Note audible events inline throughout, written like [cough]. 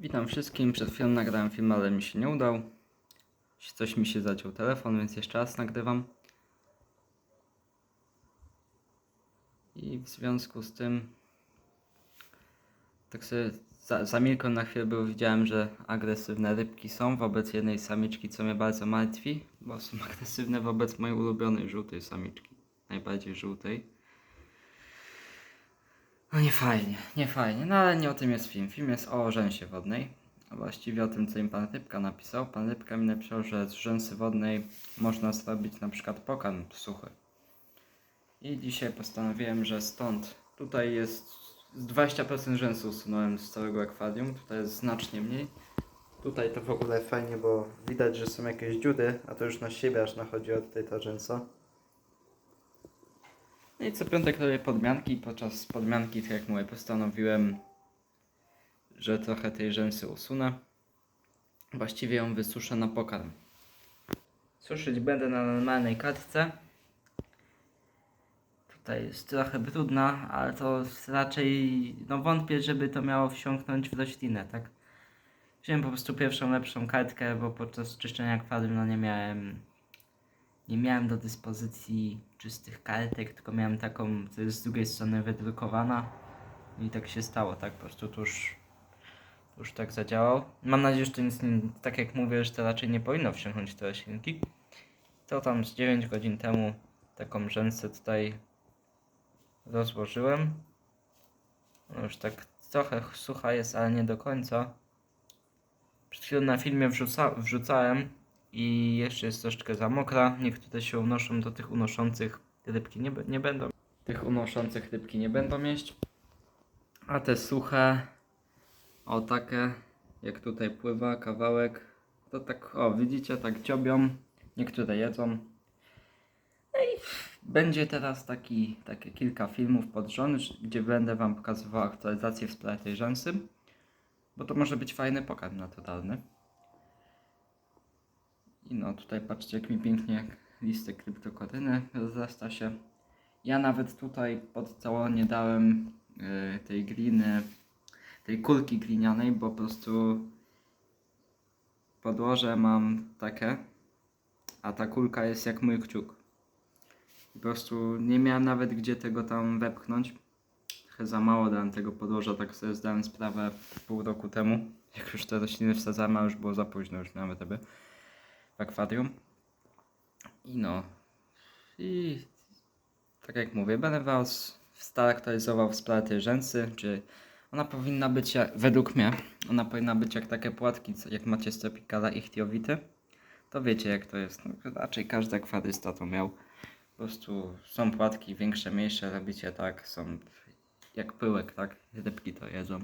Witam wszystkim. Przed chwilą nagrałem film, ale mi się nie udał. Coś mi się zaciął telefon, więc jeszcze raz nagrywam. I w związku z tym tak sobie za, zamilkłem na chwilę, bo widziałem, że agresywne rybki są wobec jednej samiczki, co mnie bardzo martwi, bo są [laughs] agresywne wobec mojej ulubionej żółtej samiczki. Najbardziej żółtej. No nie fajnie, nie fajnie, no ale nie o tym jest film. Film jest o rzęsie wodnej. A właściwie o tym, co im pan Rybka napisał. Pan Rybka mi napisał, że z rzęsy wodnej można zrobić na przykład pokarm suchy. I dzisiaj postanowiłem, że stąd tutaj jest z 20% rzęsu usunąłem z całego akwarium. Tutaj jest znacznie mniej. Tutaj to w ogóle fajnie, bo widać, że są jakieś dziury, a to już na siebie aż nachodziła tutaj ta rzęsa. No i co piątek robię podmianki. Podczas podmianki, tak jak mówię, postanowiłem, że trochę tej rzęsy usunę. Właściwie ją wysuszę na pokarm. Suszyć będę na normalnej kartce. Tutaj jest trochę brudna, ale to raczej, no wątpię, żeby to miało wsiąknąć w roślinę, tak? Wziąłem po prostu pierwszą lepszą kartkę, bo podczas czyszczenia akwarium no nie miałem nie miałem do dyspozycji czystych kartek, tylko miałem taką, co jest z drugiej strony wydrukowana. I tak się stało, tak? Po prostu to już, już tak zadziałał. Mam nadzieję, że to nic, nie, tak jak mówię, że to raczej nie powinno wsiąknąć te roślinki. To tam z 9 godzin temu taką rzęsę tutaj rozłożyłem. No już tak trochę sucha jest, ale nie do końca. Przed chwilą na filmie wrzuca, wrzucałem i jeszcze jest troszeczkę za mokra. Niektóre się unoszą do tych unoszących rybki nie, nie będą. Tych unoszących rybki nie będą mieć. A te suche, o takie, jak tutaj pływa kawałek, to tak, o widzicie, tak dziobią. Niektóre jedzą. No i będzie teraz taki, takie kilka filmów pod rząd, gdzie będę Wam pokazywał aktualizację w sprawie tej rzęsy. Bo to może być fajny pokarm naturalny. I no tutaj patrzcie jak mi pięknie listek kryptokoryny rozrasta się. Ja nawet tutaj pod całą nie dałem y, tej gliny, tej kulki glinianej, bo po prostu podłoże mam takie, a ta kulka jest jak mój kciuk. Po prostu nie miałem nawet gdzie tego tam wepchnąć. Trochę za mało dałem tego podłoża, tak sobie zdałem sprawę pół roku temu. Jak już te rośliny wsadzałem, a już było za późno, już miałem ryby w akwarium. I no. I tak jak mówię, będę Was staraktualizował w sprawie tej rzęsy, czy ona powinna być, według mnie, ona powinna być jak takie płatki, jak macie z Tropicala ichtiowity. To wiecie jak to jest. No, raczej każdy akwarysta to miał. Po prostu są płatki większe, mniejsze, robicie tak, są jak pyłek, tak? Rybki to jedzą.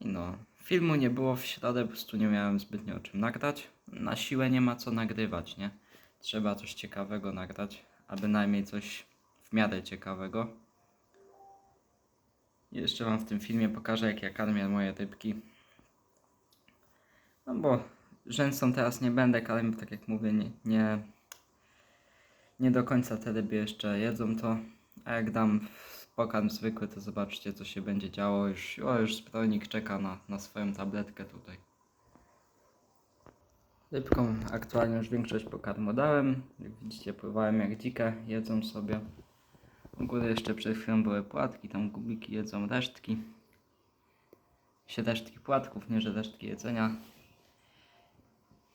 I no, filmu nie było w środę, po prostu nie miałem zbytnio o czym nagrać. Na siłę nie ma co nagrywać, nie? Trzeba coś ciekawego nagrać, a bynajmniej coś w miarę ciekawego. Jeszcze Wam w tym filmie pokażę, jak ja karmię moje rybki. No bo rzęsą teraz nie będę karmił, tak jak mówię, nie, nie, nie do końca te ryby jeszcze jedzą to. A jak dam pokarm zwykły, to zobaczcie, co się będzie działo. Już, o, już zbrojnik czeka na, na swoją tabletkę tutaj. Rybkom aktualnie już większość pokarmu dałem. Jak widzicie, pływałem jak dzikie, jedzą sobie. U góry jeszcze przed chwilą były płatki, tam gubiki jedzą resztki. Się resztki płatków, nie że resztki jedzenia.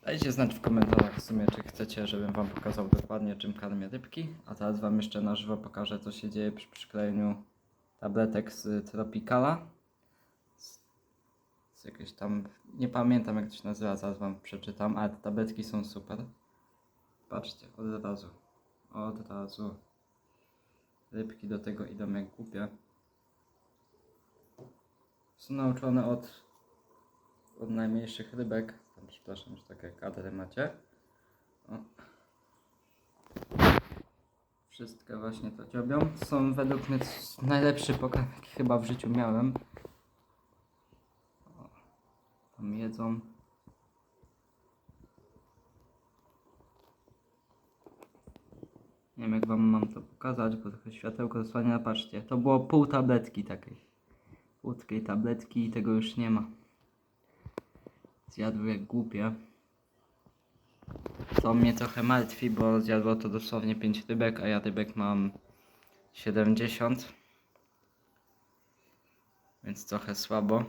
Dajcie znać w komentarzach w sumie, czy chcecie, żebym Wam pokazał dokładnie, czym karmię rybki. A teraz Wam jeszcze na żywo pokażę, co się dzieje przy przyklejeniu tabletek z Tropicala. Z, z jakieś tam, nie pamiętam jak to się nazywa, zaraz Wam przeczytam, ale te tabletki są super. Patrzcie, od razu, od razu. Rybki do tego idą jak głupie. Są nauczone od, od najmniejszych rybek. Przepraszam, że takie kadry macie. O. Wszystkie właśnie to dziobią. Są według mnie najlepszy pokarm, jaki chyba w życiu miałem. O. Tam jedzą. Nie wiem jak wam mam to pokazać, bo trochę światełko zasłania. Patrzcie, to było pół tabletki takiej. I tabletki i tego już nie ma. Zjadły jak głupie. To mnie trochę martwi, bo zjadło to dosłownie 5 rybek, a ja rybek mam 70. Więc trochę słabo.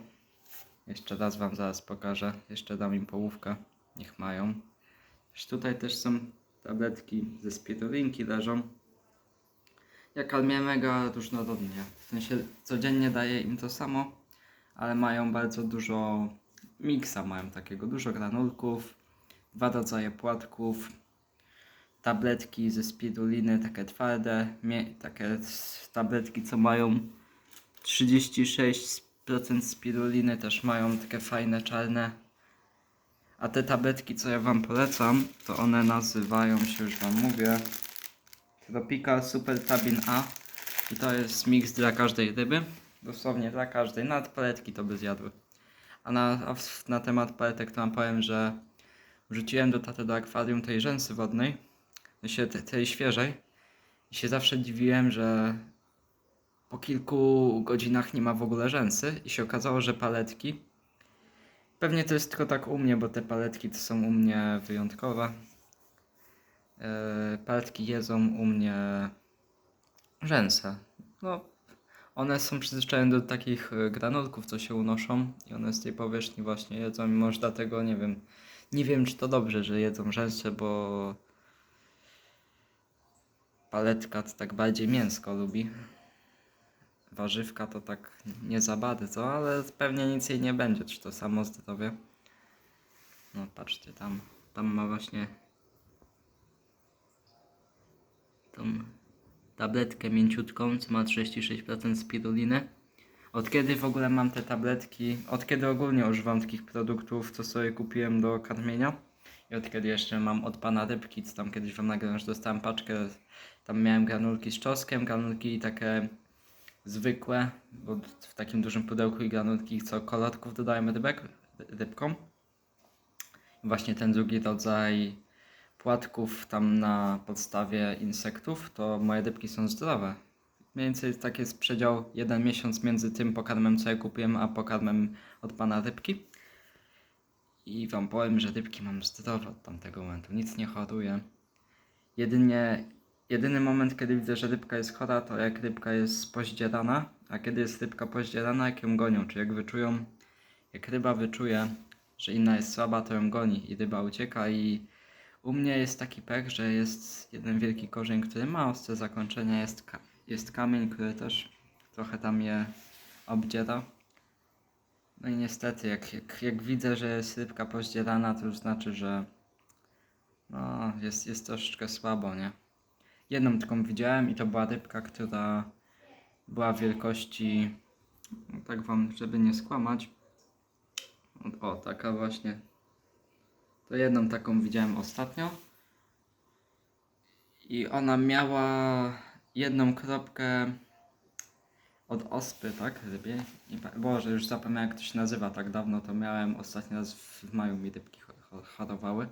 Jeszcze raz wam zaraz pokażę. Jeszcze dam im połówkę. Niech mają. Już tutaj też są tabletki ze spirulinki leżą. Ja karmię mega różnorodnie. W sensie codziennie daję im to samo, ale mają bardzo dużo miksa, mają takiego dużo granulków, dwa rodzaje płatków, tabletki ze spiruliny, takie twarde, takie tabletki, co mają 36% spiruliny, też mają takie fajne, czarne. A te tabletki, co ja Wam polecam, to one nazywają się, już Wam mówię, Tropical Super Tabin A. I to jest miks dla każdej ryby. Dosłownie dla każdej. Nawet paletki to by zjadły. A na, a na temat paletek to wam powiem, że wrzuciłem do taty do akwarium tej rzęsy wodnej. w sensie te- tej świeżej. I się zawsze dziwiłem, że po kilku godzinach nie ma w ogóle rzęsy. I się okazało, że paletki. Pewnie to jest tylko tak u mnie, bo te paletki to są u mnie wyjątkowe. Yy, paletki jedzą u mnie rzęsę. No, one są przyzwyczajone do takich e, granulków, co się unoszą i one z tej powierzchni właśnie jedzą i może dlatego, nie wiem, nie wiem czy to dobrze, że jedzą rzęsę, bo paletka to tak bardziej mięsko lubi. Warzywka to tak nie za bardzo, ale pewnie nic jej nie będzie, czy to samo zdrowie. No patrzcie, tam, tam ma właśnie tą tabletkę mięciutką, co ma 36% spiruliny. Od kiedy w ogóle mam te tabletki, od kiedy ogólnie używam takich produktów, co sobie kupiłem do karmienia i od kiedy jeszcze mam od pana rybki, co tam kiedyś wam nagrałem, że dostałem paczkę, tam miałem granulki z czosnkiem, granulki takie zwykłe, bo w takim dużym pudełku i granulki, co kolorków dodajemy rybek, rybkom. I właśnie ten drugi rodzaj płatków tam na podstawie insektów, to moje rybki są zdrowe. Mniej więcej tak jest przedział jeden miesiąc między tym pokarmem, co ja kupiłem, a pokarmem od pana rybki. I wam powiem, że rybki mam zdrowe od tamtego momentu, nic nie choruje. Jedynie, jedyny moment, kiedy widzę, że rybka jest chora, to jak rybka jest poździerana, a kiedy jest rybka poździerana, jak ją gonią, czy jak wyczują, jak ryba wyczuje, że inna jest słaba, to ją goni i ryba ucieka i u mnie jest taki pech, że jest jeden wielki korzeń, który ma ostre zakończenie, jest, ka- jest kamień, który też trochę tam je obdziera. No i niestety, jak, jak, jak widzę, że jest rybka pozdzierana, to już znaczy, że no, jest, jest troszeczkę słabo, nie? Jedną taką widziałem i to była rybka, która była wielkości, no tak wam, żeby nie skłamać, o taka właśnie to jedną taką widziałem ostatnio. I ona miała jedną kropkę od ospy, tak? Rybie. Boże, już zapomniałem jak to się nazywa. Tak dawno to miałem. Ostatni raz w maju mi rybki cho- cho- chorowały.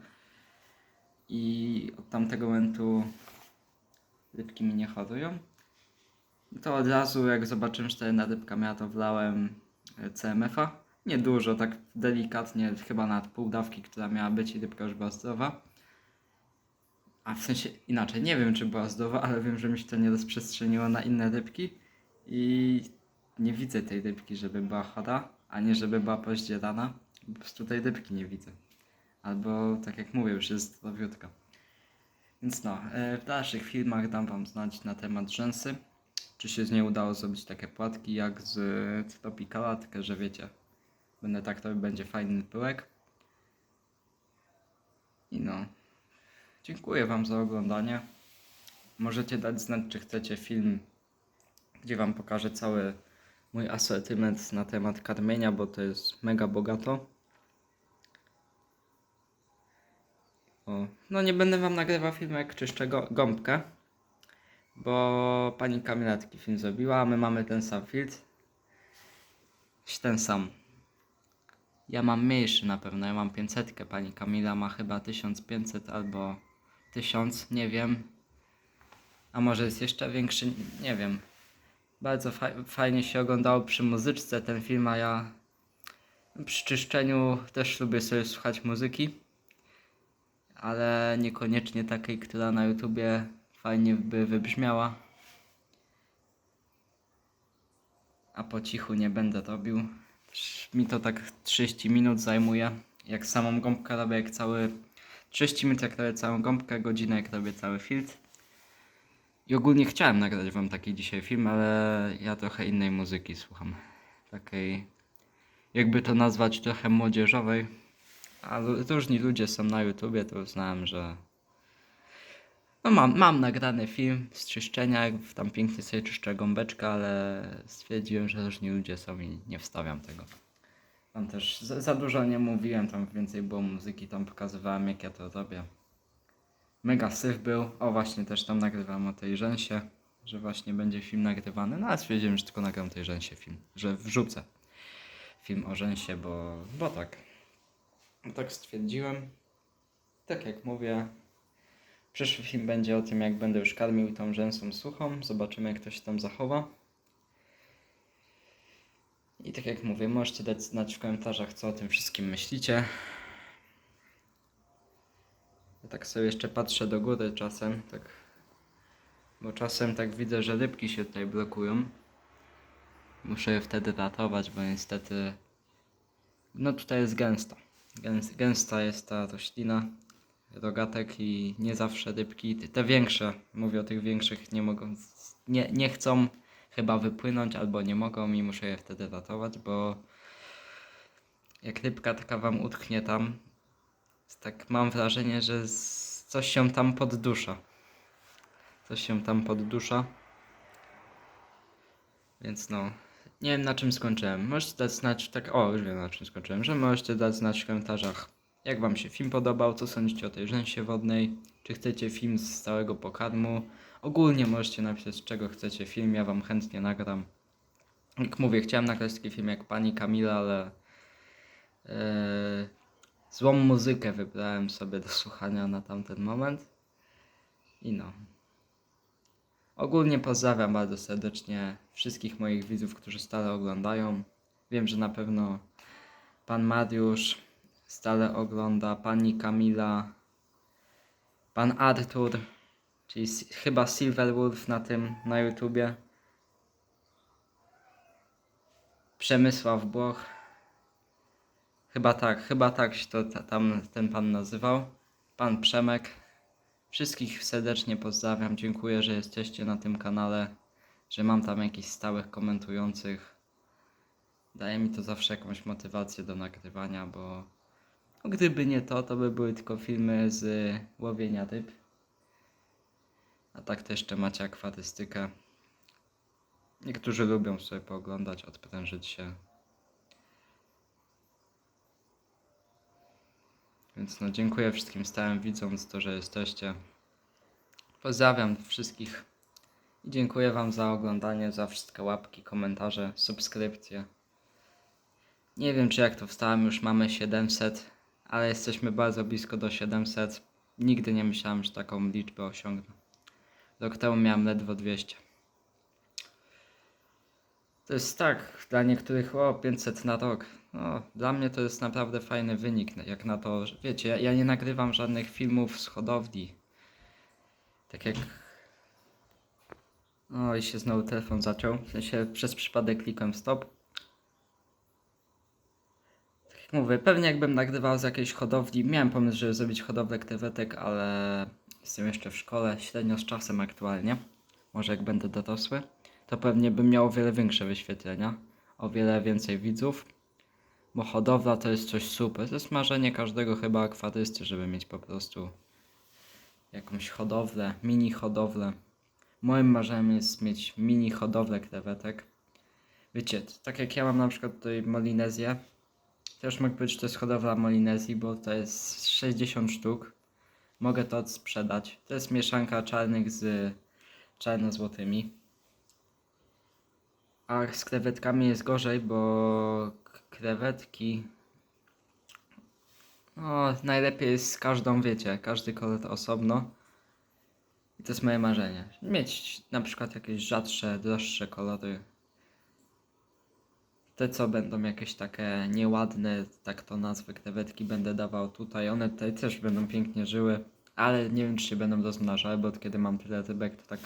I od tamtego momentu rybki mi nie chorują. To od razu jak zobaczyłem, że ta jedna rybka miała, to wlałem e, CMF-a. Nie dużo, tak delikatnie, chyba nad pół dawki, która miała być i rybka już była zdrowa. A w sensie inaczej, nie wiem czy była zdrowa, ale wiem, że mi się to nie rozprzestrzeniło na inne rybki i nie widzę tej rybki, żeby była chora, ani żeby była pozdzierana. Po prostu tej rybki nie widzę. Albo tak jak mówię, już jest zdrowiutka. Więc no, e, w dalszych filmach dam wam znać na temat rzęsy. Czy się z niej udało zrobić takie płatki jak z Tropicala, tylko że wiecie, Będę tak, to będzie fajny pyłek. I no. Dziękuję Wam za oglądanie. Możecie dać znać, czy chcecie film, gdzie Wam pokażę cały mój asortyment na temat karmienia, bo to jest mega bogato. O. No nie będę Wam nagrywał filmu, jak czyszczę gąbkę, bo pani Kamila taki film zrobiła, a my mamy ten sam filtr. Ten sam. Ja mam mniejszy na pewno, ja mam 500, pani Kamila ma chyba 1500 albo 1000, nie wiem. A może jest jeszcze większy, nie wiem. bardzo fa- fajnie się oglądało przy muzyczce ten film, a ja przy czyszczeniu też lubię sobie słuchać muzyki, ale niekoniecznie takiej, która na YouTubie fajnie by wybrzmiała. A po cichu nie będę robił. Mi to tak 30 minut zajmuje. Jak samą gąbkę robię, jak cały 30 minut jak robię całą gąbkę, godzinę jak robię cały filtr. I ogólnie chciałem nagrać wam taki dzisiaj film, ale ja trochę innej muzyki słucham. Takiej, jakby to nazwać, trochę młodzieżowej. A różni ludzie są na YouTubie, to uznałem, że no mam, mam nagrany film z czyszczenia, jak tam pięknie sobie czyszczę gąbeczkę, ale stwierdziłem, że różni ludzie są i nie wstawiam tego. Tam też za, za dużo nie mówiłem, tam więcej było muzyki, tam pokazywałem jak ja to robię. Mega syf był. O właśnie też tam nagrywam o tej rzęsie, że właśnie będzie film nagrywany. No ale stwierdziłem, że tylko nagram tej rzęsie film, że wrzucę film o rzęsie, bo, bo tak. Tak stwierdziłem. Tak jak mówię, przyszły film będzie o tym, jak będę już karmił tą rzęsą suchą. Zobaczymy, jak to się tam zachowa. I tak jak mówię, możecie dać znać w komentarzach, co o tym wszystkim myślicie. Ja tak sobie jeszcze patrzę do góry czasem, tak. Bo czasem tak widzę, że rybki się tutaj blokują. Muszę je wtedy ratować, bo niestety. No tutaj jest gęsta. Gęs, gęsta jest ta roślina rogatek i nie zawsze rybki, te- większe, mówię o tych większych, nie mogą, nie, nie chcą chyba wypłynąć albo nie mogą i muszę je wtedy ratować, bo jak rybka taka wam utknie tam, tak mam wrażenie, że coś się tam poddusza. Coś się tam poddusza. Więc no, nie wiem na czym skończyłem. Możecie dać znać, tak, o już wiem na czym skończyłem, że możecie dać znać w komentarzach, jak wam się film podobał, co sądzicie o tej rzęsie wodnej, czy chcecie film z całego pokarmu. Ogólnie możecie napisać, czego chcecie film, ja wam chętnie nagram. Jak mówię, chciałem nagrać taki film jak pani Kamila, ale yy, złą muzykę wybrałem sobie do słuchania na tamten moment. I no. Ogólnie pozdrawiam bardzo serdecznie wszystkich moich widzów, którzy stale oglądają. Wiem, że na pewno pan Mariusz stale ogląda, pani Kamila, pan Artur, czyli chyba Silverwolf na tym, na YouTubie. Przemysław Błoch. Chyba tak, chyba tak się to ta, tam ten pan nazywał. Pan Przemek. Wszystkich serdecznie pozdrawiam. Dziękuję, że jesteście na tym kanale, że mam tam jakichś stałych komentujących. Daje mi to zawsze jakąś motywację do nagrywania, bo gdyby nie to, to by były tylko filmy z łowienia ryb. A tak to jeszcze macie akwarystykę. Niektórzy lubią sobie pooglądać, odprężyć się. Więc no dziękuję wszystkim stałym widzom za to, że jesteście. Pozdrawiam wszystkich i dziękuję Wam za oglądanie, za wszystkie łapki, komentarze, subskrypcje. Nie wiem czy jak to wstałem, już mamy 700, ale jesteśmy bardzo blisko do 700. Nigdy nie myślałem, że taką liczbę osiągnę. Rok temu miałem ledwo 200. To jest tak, dla niektórych o 500 na rok. No, dla mnie to jest naprawdę fajny wynik, jak na to, że wiecie, ja, ja nie nagrywam żadnych filmów z hodowli. Tak jak... O, i się znowu telefon zaciął, w sensie przez przypadek klikłem stop. Tak jak mówię, pewnie jakbym nagrywał z jakiejś hodowli, miałem pomysł, żeby zrobić hodowlę krewetek, ale jestem jeszcze w szkole, średnio z czasem aktualnie. Może jak będę dorosły to pewnie bym miał o wiele większe wyświetlenia, o wiele więcej widzów, bo hodowla to jest coś super. To jest marzenie każdego chyba akwarysty, żeby mieć po prostu jakąś hodowlę, mini hodowlę. Moim marzeniem jest mieć mini hodowlę krewetek. Wiecie, tak jak ja mam na przykład tutaj Molinezję, też powiedzieć, że to jest hodowla Molinezji, bo to jest 60 sztuk. Mogę to sprzedać. To jest mieszanka czarnych z czarno-złotymi. A z krewetkami jest gorzej, bo krewetki. No, najlepiej jest z każdą, wiecie, każdy kolor osobno. I to jest moje marzenie. Mieć na przykład jakieś rzadsze, droższe kolory. Te co będą jakieś takie nieładne, tak to nazwę krewetki będę dawał tutaj. One tutaj też będą pięknie żyły, ale nie wiem czy się będą rozmnażały, bo od kiedy mam tyle rybek to tak...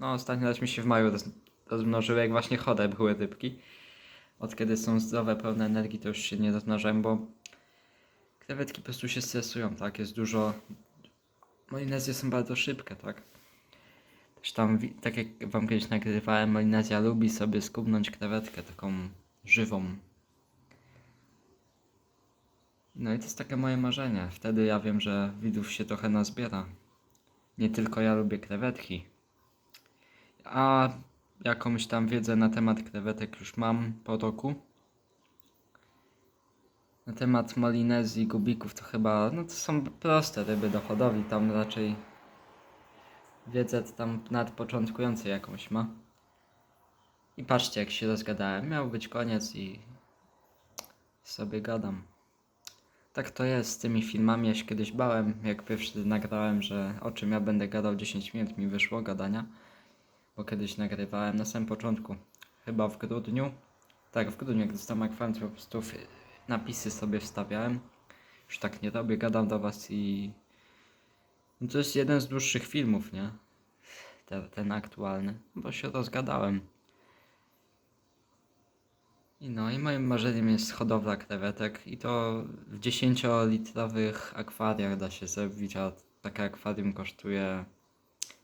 No ostatni raz mi się w maju roz, rozmnożyły, jak właśnie chore były rybki. Od kiedy są zdrowe, pełne energii to już się nie rozmnażają, bo krewetki po prostu się stresują, tak? Jest dużo... Molinezje są bardzo szybkie, tak? Też tam, tak jak wam kiedyś nagrywałem, Molinezja lubi sobie skubnąć krewetkę taką żywą. No i to jest takie moje marzenie. Wtedy ja wiem, że widzów się trochę nazbiera. Nie tylko ja lubię krewetki. A jakąś tam wiedzę na temat krewetek już mam po roku. Na temat Molinezji, gubików to chyba, no to są proste ryby do hodowli, tam raczej wiedzę tam nadpoczątkujący jakąś ma. I patrzcie jak się rozgadałem, miał być koniec i sobie gadam. Tak to jest z tymi filmami, ja się kiedyś bałem, jak pierwszy nagrałem, że o czym ja będę gadał 10 minut mi wyszło gadania. Bo kiedyś nagrywałem na samym początku, chyba w grudniu. Tak, w grudniu, jak dostałem to po prostu napisy sobie wstawiałem. Już tak nie robię, gadam do was i... No to jest jeden z dłuższych filmów, nie? Ten, ten aktualny, bo się rozgadałem. No, i moim marzeniem jest hodowla krewetek i to w 10-litrowych akwariach da się zrobić, a takie akwarium kosztuje...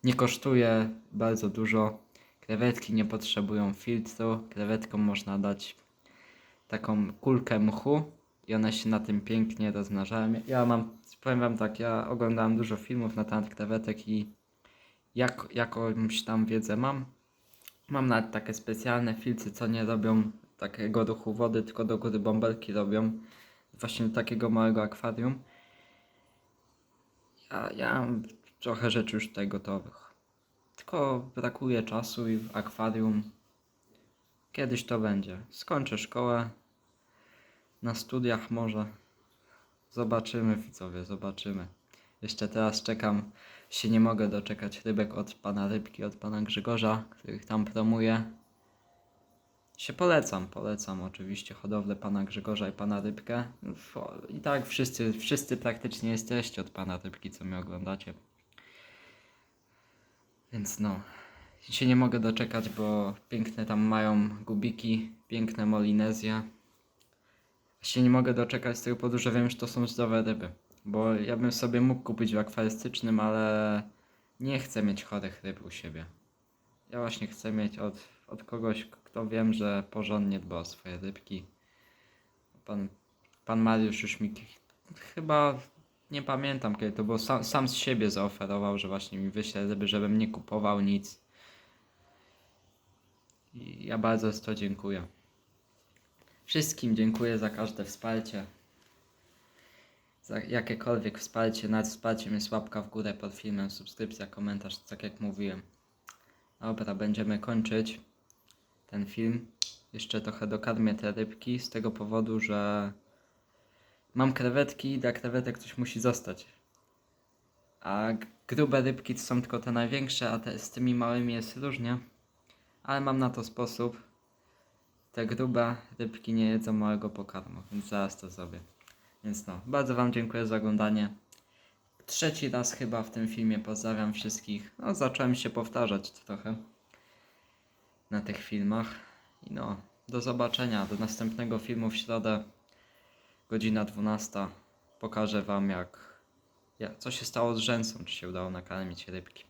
Nie kosztuje bardzo dużo. Krewetki nie potrzebują filtru, krewetkom można dać taką kulkę mchu i one się na tym pięknie rozmnażają. Ja mam, powiem wam tak, ja oglądałem dużo filmów na temat krewetek i jak, jakąś tam wiedzę mam. Mam nawet takie specjalne filtry, co nie robią takiego ruchu wody, tylko do góry bąbelki robią. Właśnie takiego małego akwarium. Ja, ja mam trochę rzeczy już tutaj gotowych. Tylko brakuje czasu i w akwarium. Kiedyś to będzie. Skończę szkołę. Na studiach może. Zobaczymy widzowie, zobaczymy. Jeszcze teraz czekam, się nie mogę doczekać rybek od pana Rybki, od pana Grzegorza, których tam promuję. Się polecam, polecam oczywiście hodowlę pana Grzegorza i pana Rybkę. I tak wszyscy, wszyscy praktycznie jesteście od pana Rybki, co mnie oglądacie. Więc no, się nie mogę doczekać, bo piękne tam mają gubiki, piękne molinezje. Się nie mogę doczekać z tego powodu, że wiem, że to są zdrowe ryby. Bo ja bym sobie mógł kupić w akwarystycznym, ale nie chcę mieć chorych ryb u siebie. Ja właśnie chcę mieć od, od kogoś, kto wiem, że porządnie dba o swoje rybki. Pan, pan Mariusz już mi chyba nie pamiętam kiedy to było, sam, sam z siebie zaoferował, że właśnie mi wyśle ryby, żebym nie kupował nic. I ja bardzo za to dziękuję. Wszystkim dziękuję za każde wsparcie. Za jakiekolwiek wsparcie, nawet wsparciem jest łapka w górę pod filmem, subskrypcja, komentarz, tak jak mówiłem. Dobra, będziemy kończyć ten film. Jeszcze trochę dokarmię te rybki z tego powodu, że mam krewetki i dla krewetek coś musi zostać. A grube rybki to są tylko te największe, a te, z tymi małymi jest różnie. Ale mam na to sposób. Te grube rybki nie jedzą małego pokarmu, więc zaraz to zrobię. Więc no, bardzo Wam dziękuję za oglądanie. Trzeci raz chyba w tym filmie pozdrawiam wszystkich. No, zacząłem się powtarzać trochę na tych filmach. I no, do zobaczenia. Do następnego filmu w środę, godzina 12. Pokażę Wam, jak, jak co się stało z rzęsą, czy się udało nakarmić rybki.